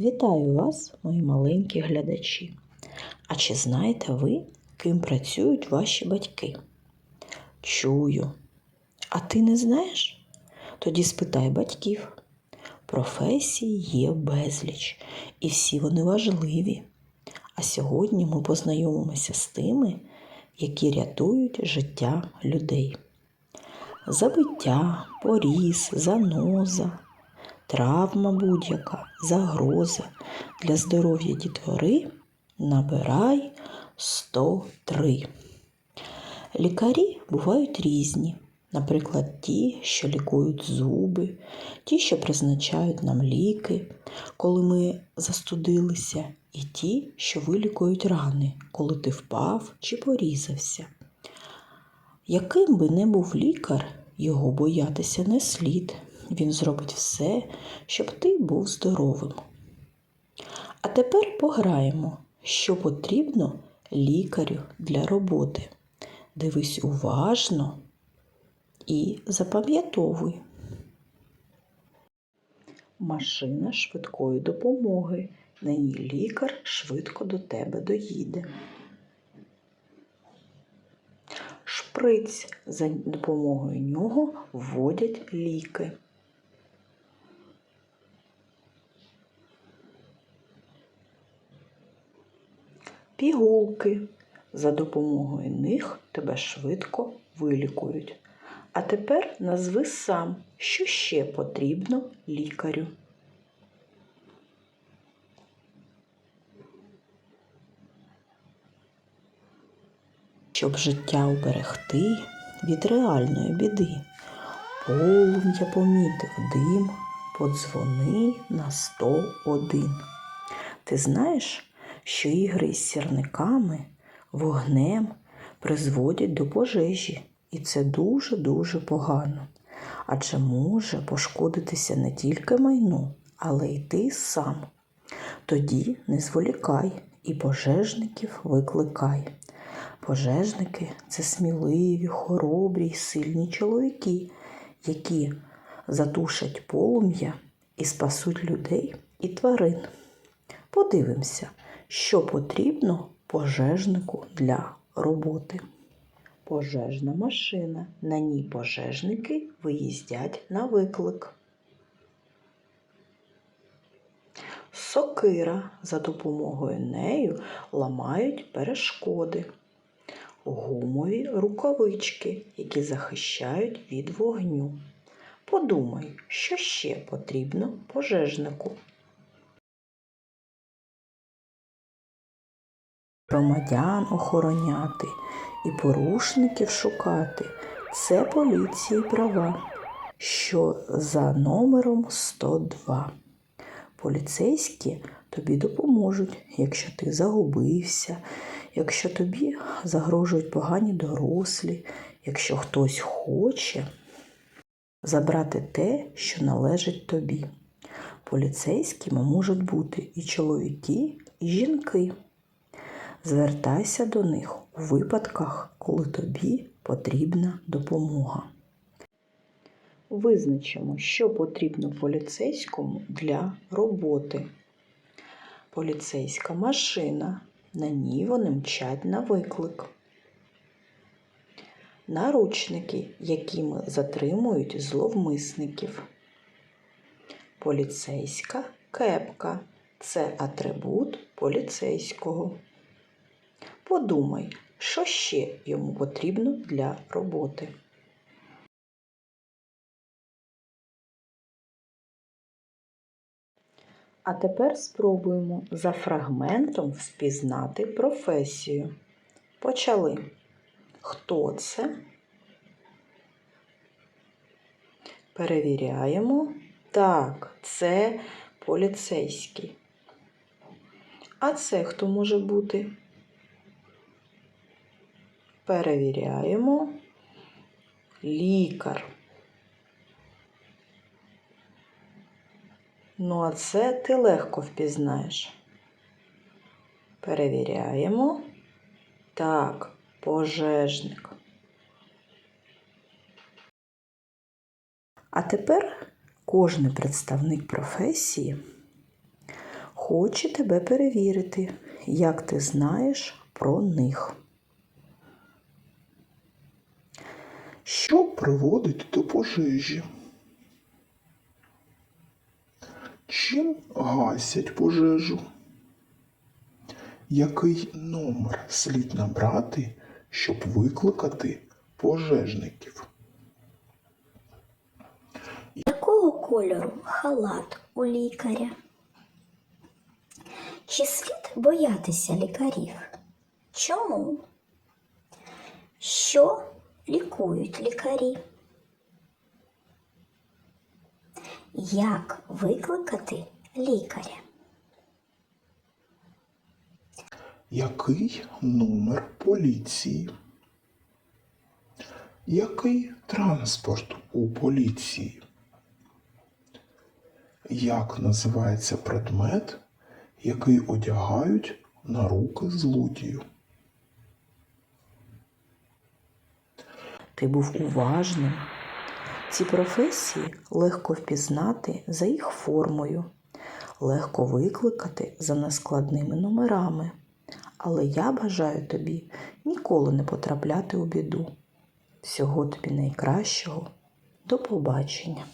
Вітаю вас, мої маленькі глядачі. А чи знаєте ви, ким працюють ваші батьки? Чую. А ти не знаєш? Тоді спитай батьків. Професії є безліч, і всі вони важливі. А сьогодні ми познайомимося з тими, які рятують життя людей. Забиття, поріз, заноза, травма будь-яка, загроза для здоров'я дітвори набирай 103. Лікарі бувають різні. Наприклад, ті, що лікують зуби, ті, що призначають нам ліки, коли ми застудилися, і ті, що вилікують рани, коли ти впав чи порізався. Яким би не був лікар, його боятися не слід. Він зробить все, щоб ти був здоровим. А тепер пограємо, що потрібно лікарю для роботи. Дивись уважно і запам'ятовуй. Машина швидкої допомоги. На ній лікар швидко до тебе доїде. Шприць за допомогою нього вводять ліки. Пігулки. За допомогою них тебе швидко вилікують. А тепер назви сам, що ще потрібно лікарю. Щоб життя уберегти від реальної біди. Полум'я помітив дим, подзвони на 101. Ти знаєш, що ігри із сірниками, вогнем призводять до пожежі, і це дуже-дуже погано. Адже може пошкодитися не тільки майно, але й ти сам. Тоді не зволікай і пожежників викликай. Пожежники це сміливі, хоробрі й сильні чоловіки, які затушать полум'я і спасуть людей і тварин. Подивимося, що потрібно пожежнику для роботи. Пожежна машина. На ній пожежники виїздять на виклик. Сокира. За допомогою нею ламають перешкоди. Гумові рукавички, які захищають від вогню. Подумай, що ще потрібно пожежнику. Громадян охороняти і порушників шукати це поліції права, що за номером 102. Поліцейські тобі допоможуть, якщо ти загубився, якщо тобі загрожують погані дорослі, якщо хтось хоче забрати те, що належить тобі. Поліцейськими можуть бути і чоловіки, і жінки. Звертайся до них у випадках, коли тобі потрібна допомога. Визначимо, що потрібно поліцейському для роботи. Поліцейська машина. На ній вони мчать на виклик. Наручники, якими затримують зловмисників. Поліцейська кепка це атрибут поліцейського. Подумай, що ще йому потрібно для роботи. А тепер спробуємо за фрагментом впізнати професію. Почали. Хто це? Перевіряємо. Так, це поліцейський. А це хто може бути? Перевіряємо. Лікар. Ну, а це ти легко впізнаєш. Перевіряємо. Так, пожежник. А тепер кожний представник професії хоче тебе перевірити, як ти знаєш про них. Що приводить до пожежі? Чим гасять пожежу? Який номер слід набрати, щоб викликати пожежників? Якого кольору халат у лікаря? Чи слід боятися лікарів? Чому? Що лікують лікарі? Як викликати лікаря? Який номер поліції? Який транспорт у поліції? Як називається предмет, який одягають на руки злодію? Ти був уважним. Ці професії легко впізнати за їх формою, легко викликати за нескладними номерами. Але я бажаю тобі ніколи не потрапляти у біду. Всього тобі найкращого. До побачення!